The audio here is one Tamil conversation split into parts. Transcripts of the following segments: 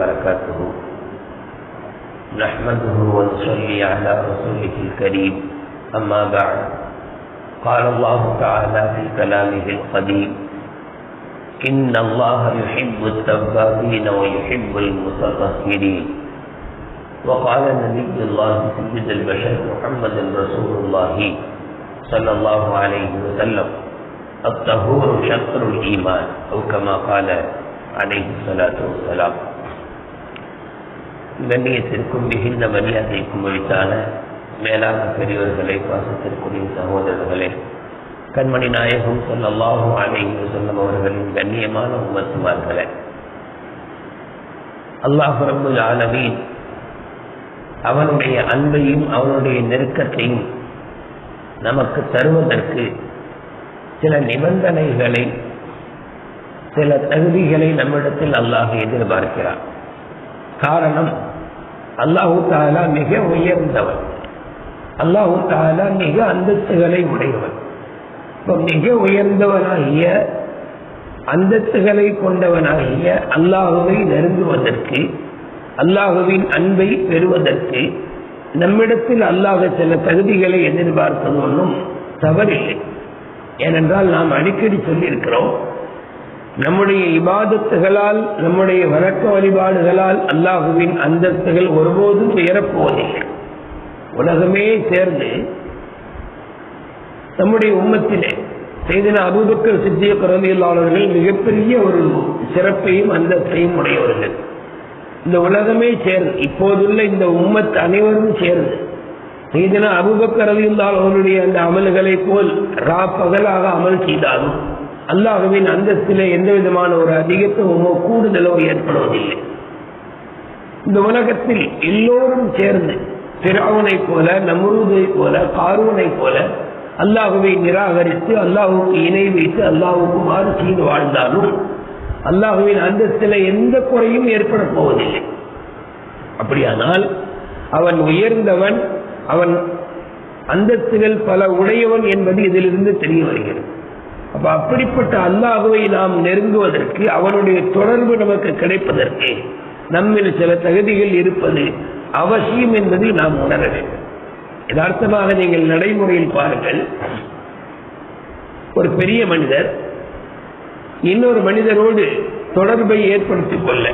وبركاته نحمده ونصلي على رسوله الكريم. أما بعد. قال الله تعالى في كلامه القديم إن الله يحب التوابين ويحب المتطهرين. وقال نبي الله سيد البشر محمد رسول الله صلى الله عليه وسلم الطهور شطر الإيمان، أو كما قال عليه الصلاة والسلام. கண்ணியத்திற்கும் மிகுந்த மரியாதைக்கும் அளித்தான மேலான பெரியவர்களை பாசத்திற்குரிய சகோதரர்களே கண்மணி நாயகம் சொல்லல்லாஹும் அலைஹி சொல்லும் அவர்களின் கண்ணியமான உமத்துமார்களே. அல்லாஹ் ரபுல் ஆலமீன் அவனுடைய அன்பையும் அவனுடைய நெருக்கத்தையும் நமக்கு தருவதற்கு சில நிபந்தனைகளை சில தகுதிகளை நம்மிடத்தில் அல்லாஹ் எதிர்பார்க்கிறார் காரணம் அல்லாஹு தாலா மிக உயர்ந்தவன். அல்லாஹு தாலா மிக அந்தஸ்துகளை உடையவன். இப்போ மிக உயர்ந்தவனாகிய அந்தஸ்துகளை கொண்டவனாகிய அல்லாஹுவை நெருங்குவதற்கு அல்லாஹுவின் அன்பை பெறுவதற்கு நம்மிடத்தில் அல்லாஹ் சில தகுதிகளை எதிர்பார்ப்பது ஒன்றும் தவறில்லை. ஏனென்றால் நாம் அடிக்கடி சொல்லியிருக்கிறோம் நம்முடைய இபாதத்துகளால் நம்முடைய வழக்க வழிபாடுகளால் அல்லாஹுவின் அந்தஸ்துகள் ஒருபோதும் உயரப்போவதில்லை. உலகமே சேர்ந்து நம்முடைய உம்மத்திலே செய்தின அபூபக்கர் சித்திய பிறந்தியலாளர்கள் மிகப்பெரிய ஒரு சிறப்பையும் அந்தஸ்தையும் உடையவர்கள். இந்த உலகமே சேர்ந்து இப்போதுள்ள இந்த உம்மத் அனைவரும் சேர்ந்து செய்தின அபுபக்கர் அலியுல்லால் அவருடைய அந்த அமல்களை போல் ரா பகலாக அமல் செய்தாலும் அல்லாஹுவின் அந்தஸ்தில எந்த விதமான ஒரு அதிகத்துவமோ கூடுதலோ ஏற்படுவதில்லை. இந்த உலகத்தில் எல்லோரும் சேர்ந்து பிராவனை போல நம்ரூதை போல காரூனை போல அல்லாஹுவை நிராகரித்து அல்லாஹுக்கு இணை வைத்து அல்லாஹுக்கு மாறு செய்து வாழ்ந்தாலும் அல்லாஹுவின் அந்தஸ்தில எந்த குறையும் ஏற்பட போவதில்லை. அப்படியானால் அவன் உயர்ந்தவன் அவன் அந்தஸ்துகள் பல உடையவன் என்பது இதிலிருந்து தெரிய வருகிறது. அப்ப அப்படிப்பட்ட அல்லாஹுவை நாம் நெருங்குவதற்கு அவனுடைய தொடர்பு நமக்கு கிடைப்பதற்கு நம்மில் சில தகுதிகள் இருப்பது அவசியம் என்பதை நாம் உணர வேண்டும். யதார்த்தமாக நீங்கள் நடைமுறையில் பாருங்கள். ஒரு பெரிய மனிதர் இன்னொரு மனிதரோடு தொடர்பை ஏற்படுத்திக் கொள்ள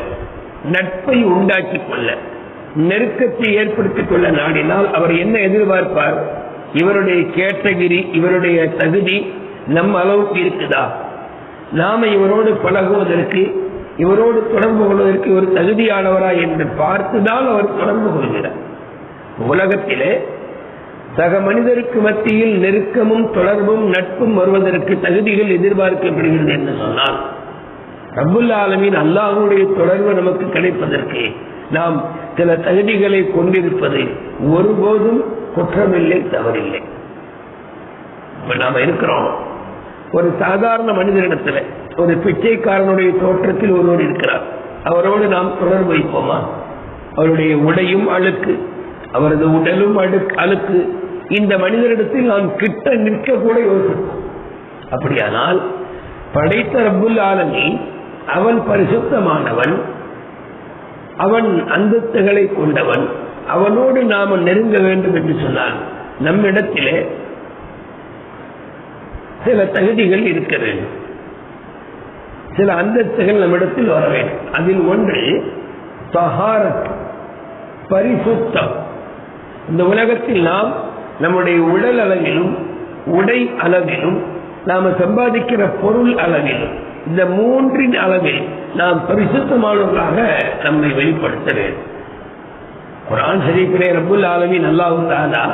நட்பை உண்டாக்கிக் கொள்ள நெருக்கத்தை ஏற்படுத்திக் கொள்ள நாடினால் அவர் என்ன எதிர்பார்ப்பார்? இவருடைய கேட்டகிரி இவருடைய தகுதி நம் அளவுக்கு இருக்குதா? நாம இவரோடு பழகுவதற்கு இவரோடு தொடர்பு கொள்வதற்கு ஒரு தகுதியானவரா என்று பார்த்துதான் அவர் தொடர்பு கொள்கிறார். உலகத்திலே சக மனிதருக்கு மத்தியில் நெருக்கமும் தொடர்பும் நட்பும் வருவதற்கு தகுதிகள் எதிர்பார்க்கப்படுகிறது என்று சொன்னால் ரபுல் ஆலமின் அல்லாஹுடைய தொடர்பு நமக்கு கிடைப்பதற்கு நாம் சில தகுதிகளை கொண்டிருப்பது ஒருபோதும் குற்றமில்லை தவறில்லை. நாம இருக்கிறோம். ஒரு சாதாரண மனிதனிடத்துல ஒரு பிச்சைக்காரனுடைய தோற்றத்தில் ஒருவர் இருக்கிறார். அவரோடு நாம் தொடர்பு வைப்போமா? அவருடைய உடையும் அழுக்கு அவரது உடலும் அழுக்கு இந்த மனிதரிடத்தில் நாம் கிட்ட நிற்க கூட யோசிப்போம். அப்படியானால் படைத்த ரப்புல் ஆலமி அவன் பரிசுத்தமானவன் அவன் அந்தஸ்துகளை கொண்டவன் அவனோடு நாம நெருங்க வேண்டும் என்று சொன்னான் நம்மிடத்திலே சில தகுதிகள் இருக்க வேண்டும். சில அந்தஸ்துகள் நம்மிடத்தில் வர வேண்டும். அதில் ஒன்று சஹாரத் பரிசுத்தம். இந்த உலகத்தில் நாம் நம்முடைய உடல் அளவிலும் உடை அளவிலும் நாம சம்பாதிக்கிற பொருள் அளவிலும் இந்த மூன்றின் அளவில் நாம் பரிசுத்தமானவர்களாக நம்மை வெளிப்படுத்த வேண்டும். குரான் ஷரீஃபிலே ரபுல் ஆலமின் அல்லாஹு தாலா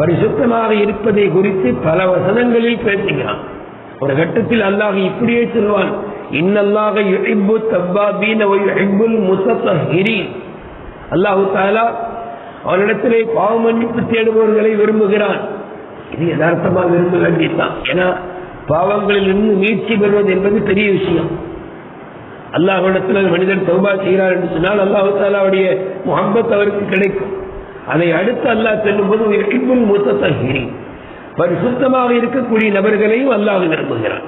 பரிசுத்தமாக இருப்பதை குறித்து பல வசனங்களில் பேசுகிறான். ஒரு கட்டத்தில் அல்லாஹ் இப்படியே சொல்வான் இன்னல்லாக யுஹிப்பு தப்பாபீன் யுஹிப்புல் முத்தஹிரீன் அல்லாஹு தாலா அவனிடத்திலே பாவ மன்னிப்பு தேடுபவர்களை விரும்புகிறான். இது யதார்த்தமாக விரும்ப வேண்டியதுதான். ஏன்னா பாவங்களில் இருந்து மீட்சி பெறுவது என்பது பெரிய விஷயம். அல்லாஹ் அல்லாஹிடத்தில் மனிதன் தௌபா செய்கிறார் என்று சொன்னால் அல்லாஹு தாலாவுடைய முகம்பத் அவருக்கு கிடைக்கும். அதை அடுத்து அல்லாஹ் சொல்லும்போது இப்புல் முத்தஹிரி பரிசுத்தமாக இருக்கக்கூடிய நபர்களையும் அல்லாஹ் விரும்புகிறான்.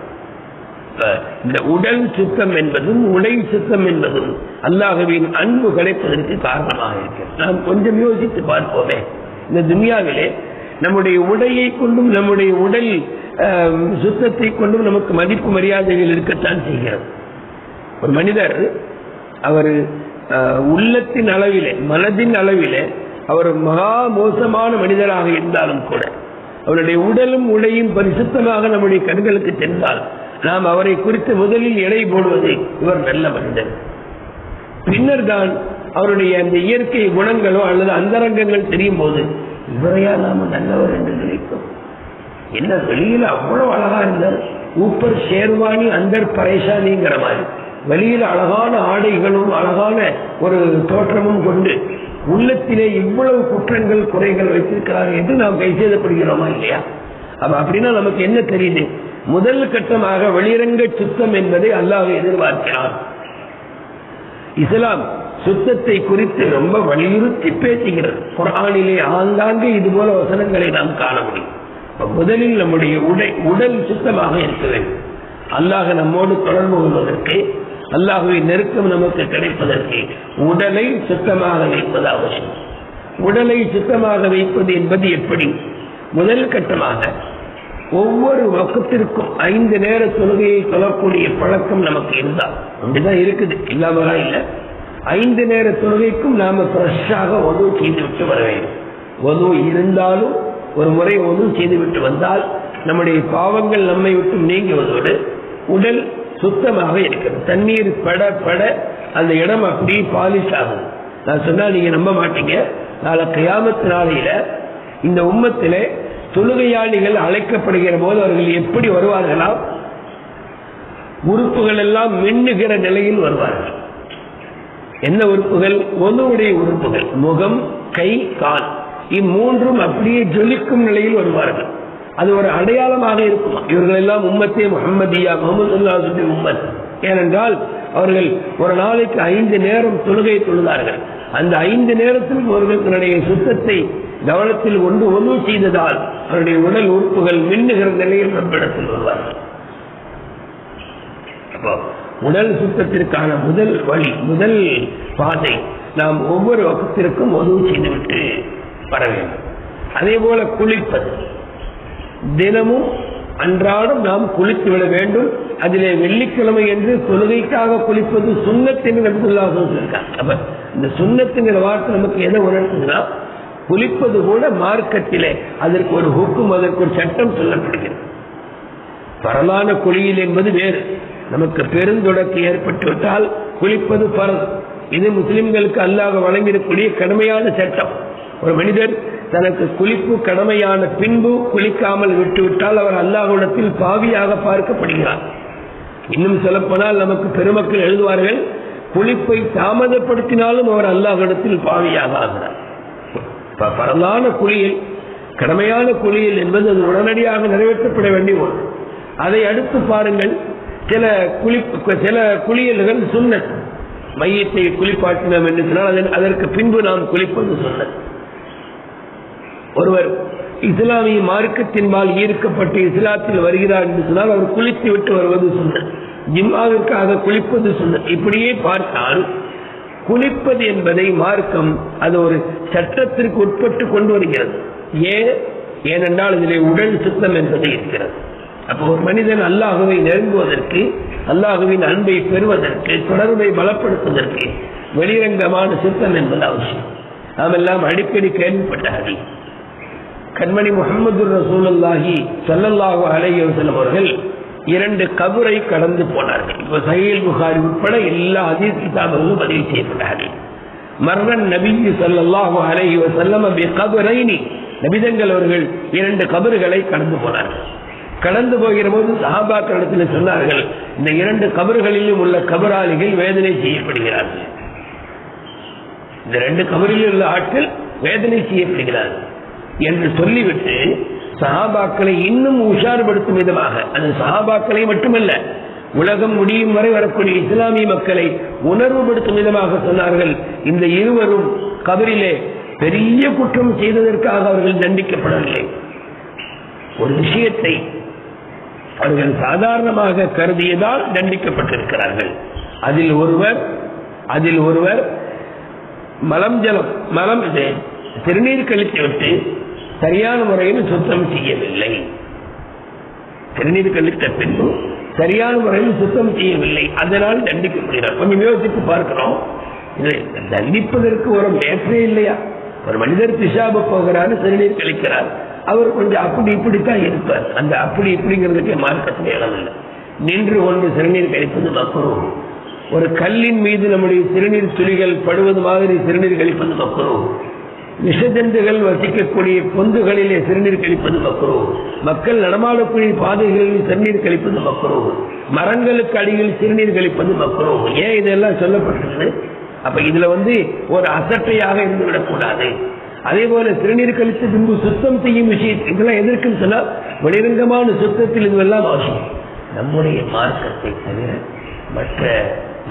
இந்த உடல் சுத்தம் என்பதும் உடை சுத்தம் என்பதும் அல்லாஹுவின் அன்பு கிடைப்பதற்கு காரணமாக இருக்கிறது. நாம் கொஞ்சம் யோசித்து பார்ப்போமே. இந்த துனியாவிலே நம்முடைய உடையை கொண்டும் நம்முடைய உடல் சுத்தத்தை கொண்டும் நமக்கு மதிப்பு மரியாதைகள் இருக்கத்தான் செய்கிறது. ஒரு மனிதர் அவர் உள்ளத்தின் அளவிலே மனதின் அளவிலே அவர் மகா மோசமான மனிதராக இருந்தாலும் கூட அவருடைய உடலும் உடையும் பரிசுத்தமாக நம்முடைய கண்களுக்கு சென்றால் நாம் அவரை குறித்து முதலில் எடை போடுவது இவர் நல்ல மனிதர். பின்னர் தான் அவருடைய அந்த இயற்கை குணங்களோ அல்லது அந்தரங்கங்கள் தெரியும் போது இவரையா நாம நல்லவர் என்று நினைக்கும் என்ன வெளியில அவ்வளவு அழகா இருந்தார். ஊப்பர் ஷேர்வானி அந்தர் பரேஷானிங்கிற மாதிரி. வெளியில அழகான ஆடைகளும் அழகான ஒரு தோற்றமும் கொண்டு உள்ளத்திலே இவ்வளவு குற்றங்கள் குறைகள் வைத்திருக்கிறார்கள் என்று நாம் கை செய்தப்படுகிறோமா இல்லையா? அப்ப அப்படின்னா நமக்கு என்ன தெரியுது? முதல் கட்டமாக வெளிரங்க சுத்தம் என்பதை அல்லாஹ் எதிர்பார்க்கிறார் இஸ்லாம் சுத்தத்தை குறித்து ரொம்ப வலியுறுத்தி பேசுகிறது. குரானிலே ஆங்காங்கே இது போல வசனங்களை நாம் காண முடியும். முதலில் நம்முடைய உடை உடல் சுத்தமாக இருக்க வேண்டும். அல்லாஹ் நம்மோடு தொடர்பு கொள்வதற்கு அல்லாஹுவை நெருக்கம் நமக்கு கிடைப்பதற்கு உடலை சுத்தமாக வைப்பது அவசியம். உடலை சுத்தமாக வைப்பது என்பது எப்படி? முதல் கட்டமாக ஒவ்வொரு வக்கத்திற்கும் ஐந்து நேர தொழுகையை சொல்லக்கூடிய பழக்கம் நமக்கு இருந்தா அப்படிதான் இருக்குது. இல்லாமலாம் இல்லை. ஐந்து நேர தொழுகைக்கும் நாம ஃப்ரெஷ்ஷாக ஒது செய்து விட்டு வர வேண்டும். ஒது இருந்தாலும் ஒரு முறை ஒது செய்து விட்டு வந்தால் நம்முடைய பாவங்கள் நம்மை விட்டு நீங்குவதோடு உடல் சுத்தமாக இருக்கணும் தண்ணீர் பட பட அந்த இடம் அப்படியே பாலிஷ் ஆகும் நான் சொன்னா நீங்க நம்ப மாட்டீங்க. நாளை கியாமத்து நாளையில இந்த உம்மத்தில தொழுகையாளிகள் அழைக்கப்படுகிற போது அவர்கள் எப்படி வருவார்களாம் உறுப்புகள் எல்லாம் மின்னுகிற நிலையில் வருவார்கள். என்ன உறுப்புகள்? ஒன்றுடைய உறுப்புகள். முகம் கை கால். இம்மூன்றும் அப்படியே ஜொலிக்கும் நிலையில் வருவார்கள். அது ஒரு அடையாளமாக இருக்கும். இவர்கள் எல்லாம் உம்மத்தே முகமதியா முகமது உம்மத். ஏனென்றால் அவர்கள் ஒரு நாளைக்கு ஐந்து நேரம் தொழுகை தொழுதார்கள் அந்த ஐந்து நேரத்தில் அவர்கள் தன்னுடைய சுத்தத்தை கவனத்தில் ஒன்று ஒன்று செய்ததால் அவருடைய உடல் உறுப்புகள் மின்னுகிற நிலையில் நம்மிடத்தில் வருவார்கள். அப்போ உடல் சுத்தத்திற்கான முதல் வழி முதல் பாதை நாம் ஒவ்வொரு வகுப்பிற்கும் உதவு செய்துவிட்டு வர வேண்டும். அதே போல குளிப்பது. தினமும் அன்றாடம் நாம் குளித்து விட வேண்டும். அதிலே வெள்ளிக்கிழமை என்று தொழுகைக்காக குளிப்பது சுண்ணத்தின் நபிசுல்லா சொல்லியிருக்காங்க அப்ப இந்த வார்த்தை நமக்கு எதை உணர்த்துதுன்னா குளிப்பது கூட மார்க்கத்திலே அதற்கு ஒரு ஹுக்கும் அதற்கு ஒரு சட்டம் சொல்லப்படுகிறது. பரலான குளியல் என்பது வேறு. நமக்கு பெருந்தொடக்கு ஏற்பட்டுவிட்டால் குளிப்பது பரல் இது முஸ்லிம்களுக்கு அல்லாத வழங்கிடக்கூடிய கடுமையான சட்டம். ஒரு மனிதர் தனக்கு குளிப்பு கடமையான பின்பு குளிக்காமல் விட்டுவிட்டால் அவர் அல்லாஹுடத்தில் பாவியாக பார்க்கப்படுகிறார். இன்னும் சொல்லப்போனால் நமக்கு பெருமக்கள் எழுதுவார்கள் குளிப்பை தாமதப்படுத்தினாலும் அவர் அல்லாஹிடத்தில் பாவியாக ஆகிறார் ப- பரலான குளியல் கடமையான குளியல் என்பது அது உடனடியாக நிறைவேற்றப்பட வேண்டிய ஒன்று. அதை அடுத்து பாருங்கள் சில குளி சில குளியல்கள் சுண்ணத். மையத்தை குளிப்பாட்டினோம் என்று சொன்னால் அதன்- அதற்கு பின்பு நாம் குளிப்பது சொன்னது ஒருவர் இஸ்லாமிய மார்க்கத்தின்பால் ஈர்க்கப்பட்டு இஸ்லாத்தில் வருகிறார் என்று சொன்னால் அவர் குளித்து விட்டு வருவது சொன்னார் ஜிம்மாவிற்காக குளிப்பது சொன்னார் இப்படியே பார்த்தால் குளிப்பது என்பதை மார்க்கம் அது ஒரு சட்டத்திற்கு உட்பட்டு கொண்டு வருகிறது. ஏன் ஏனென்றால் இதிலே உடல் சுத்தம் என்பது இருக்கிறது. அப்போ ஒரு மனிதன் அல்லாஹுவை நெருங்குவதற்கு அல்லாஹுவின் அன்பை பெறுவதற்கு தொடர்பை பலப்படுத்துவதற்கு வெளிரங்கமான சுத்தம் என்பது அவசியம். நாம் எல்லாம் அடிக்கடி கேள்விப்பட்ட ஹதி கண்மணி முகமது ரசூலுல்லாஹி சல்லல்லாஹு அலையம் அவர்கள் இரண்டு கபரை கடந்து போனார்கள். இப்போ சஹீல் புகாரி உட்பட எல்லா ஹதீஸ் கிதாபுகளும் பதிவு செய்யப்பட்ட ஹதீஸ் நபிஞ்சு சல்லாஹு ஸல்லல்லாஹு அலைஹி வஸல்லம் கபரைனி. நபிதங்கள் அவர்கள் இரண்டு கபறுகளை கடந்து போனார்கள். கடந்து போகிற போது சஹாபாக்களிடத்தில் சொன்னார்கள் இந்த இரண்டு கபறுகளிலும் உள்ள கபராளிகள் வேதனை செய்யப்படுகிறார்கள். இந்த ரெண்டு கபரில் உள்ள ஆட்கள் வேதனை செய்யப்படுகிறார்கள். என்று சொல்லிவிட்டு சஹாபாக்களை இன்னும் உஷார்படுத்தும் விதமாக அது சஹாபாக்களை மட்டுமல்ல உலகம் முடியும் வரை வரக்கூடிய இஸ்லாமிய மக்களை உணர்வுபடுத்தும் விதமாக சொன்னார்கள். இந்த இருவரும் கபரிலே பெரிய குற்றம் செய்ததற்காக அவர்கள் தண்டிக்கப்படவில்லை. ஒரு விஷயத்தை அவர்கள் சாதாரணமாக கருதியதால் தண்டிக்கப்பட்டிருக்கிறார்கள். அதில் ஒருவர் அதில் ஒருவர் மலம் ஜலம் மலம் இது சிறுநீர் கழித்து விட்டு சரியான முறையில் சுத்தம் செய்யவில்லை. சிறுநீர் கழித்த பின்பு சரியான முறையில் சுத்தம் செய்யவில்லை. அதனால் தண்டிக்கப்படுகிறார். கொஞ்சம் யோசித்து பார்க்கிறோம் இது தண்டிப்பதற்கு ஒரு மேற்றே இல்லையா? ஒரு மனிதர் பிசாபு போகிறார் சிறுநீர் கழிக்கிறார். அவர் கொஞ்சம் அப்படி இப்படித்தான் இருப்பார். அந்த அப்படி இப்படிங்கிறதுக்கு மார்க்கத்தில் இடம் இல்லை நின்று கொண்டு சிறுநீர் கழிப்பது மக்குரு ஒரு கல்லின் மீது நம்முடைய சிறுநீர் துளிகள் படுவது மாதிரி சிறுநீர் கழிப்பது மக்குரு விஷஜந்துகள் வசிக்கக்கூடிய பொந்துகளிலே சிறுநீர் கழிப்பது மக்குறோ மக்கள் நடமாடக்கூடிய பாதைகளில் சிறுநீர் கழிப்பது மக்குறோ மரங்களுக்கு அடியில் சிறுநீர் கழிப்பது மக்குறோ ஏன் இதெல்லாம் சொல்லப்பட்டிருக்கு அப்ப இதுல வந்து ஒரு அசட்டையாக இருந்து விடக்கூடாது அதே போல சிறுநீர் கழித்து பின்பு சுத்தம் செய்யும் விஷயம் இதெல்லாம் எதற்குன்னு சொன்னா வெளிரங்கமான சுத்தத்தில் இதுவெல்லாம் அவசியம். நம்முடைய மார்க்கத்தை தவிர மற்ற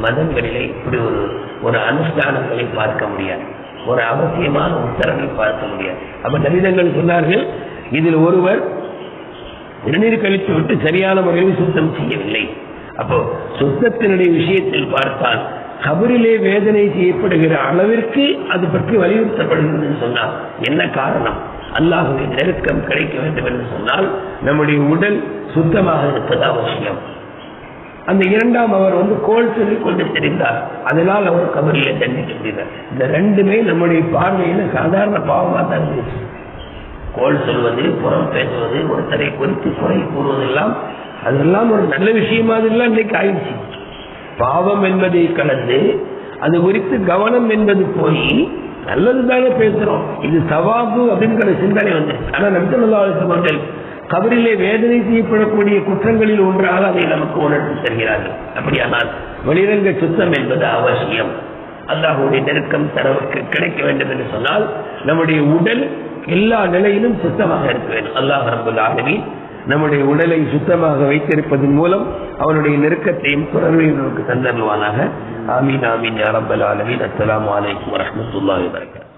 மதங்களிலே இப்படி ஒரு ஒரு அனுஷ்டானங்களை பார்க்க முடியாது. ஒரு அவசியமான உத்தரவை பார்க்க முடியாது. அப்ப நபிதங்கள் சொன்னார்கள் இதில் ஒருவர் சிறுநீர் கழித்து விட்டு சரியான முறையில் சுத்தம் செய்யவில்லை. அப்போ சுத்தத்தினுடைய விஷயத்தில் பார்த்தால் கபரிலே வேதனை செய்யப்படுகிற அளவிற்கு அது பற்றி வலியுறுத்தப்படுகிறது என்று சொன்னால் என்ன காரணம்? அல்லாஹுடைய நெருக்கம் கிடைக்க வேண்டும் என்று சொன்னால் நம்முடைய உடல் சுத்தமாக இருப்பது அவசியம். அந்த இரண்டாம் அவர் வந்து கோல் சொல்லி கொண்டு தெரிந்தார். அதனால் அவர் தண்ணி தண்டிக்கப்படுகிறார் இந்த ரெண்டுமே நம்முடைய பார்வையில சாதாரண பாவமாக தான் இருந்துச்சு. கோல் சொல்வது புறம் பேசுவது ஒருத்தரை குறித்து குறை கூறுவதெல்லாம் அதெல்லாம் ஒரு நல்ல விஷயமா எல்லாம் இன்னைக்கு ஆயிடுச்சு. பாவம் என்பதை கலந்து அது குறித்து கவனம் என்பது போய் நல்லது தானே பேசுறோம். இது சவாபு அப்படிங்கிற சிந்தனை வந்து ஆனா நபித்தல்லாசவர்கள் கபரிலே வேதனை செய்யப்படக்கூடிய குற்றங்களில் ஒன்றாக அதை நமக்கு உணர்ந்து தருகிறார்கள். அப்படியானால் வெளிரங்க சுத்தம் என்பது அவசியம். அல்லாஹுடைய நெருக்கம் தரவுக்கு கிடைக்க வேண்டும் என்று சொன்னால் நம்முடைய உடல் எல்லா நிலையிலும் சுத்தமாக இருக்க வேண்டும். அல்லாஹ் ரபுல் நம்முடைய உடலை சுத்தமாக வைத்திருப்பதன் மூலம் அவனுடைய நெருக்கத்தையும் குரலையும் நமக்கு தந்தருவானாக. ஆமீன் ஆமீன் அரபல் ஆலமீன். அஸ்லாம் வலைக்கம் வரமத்துல்லாஹ் வரகாத்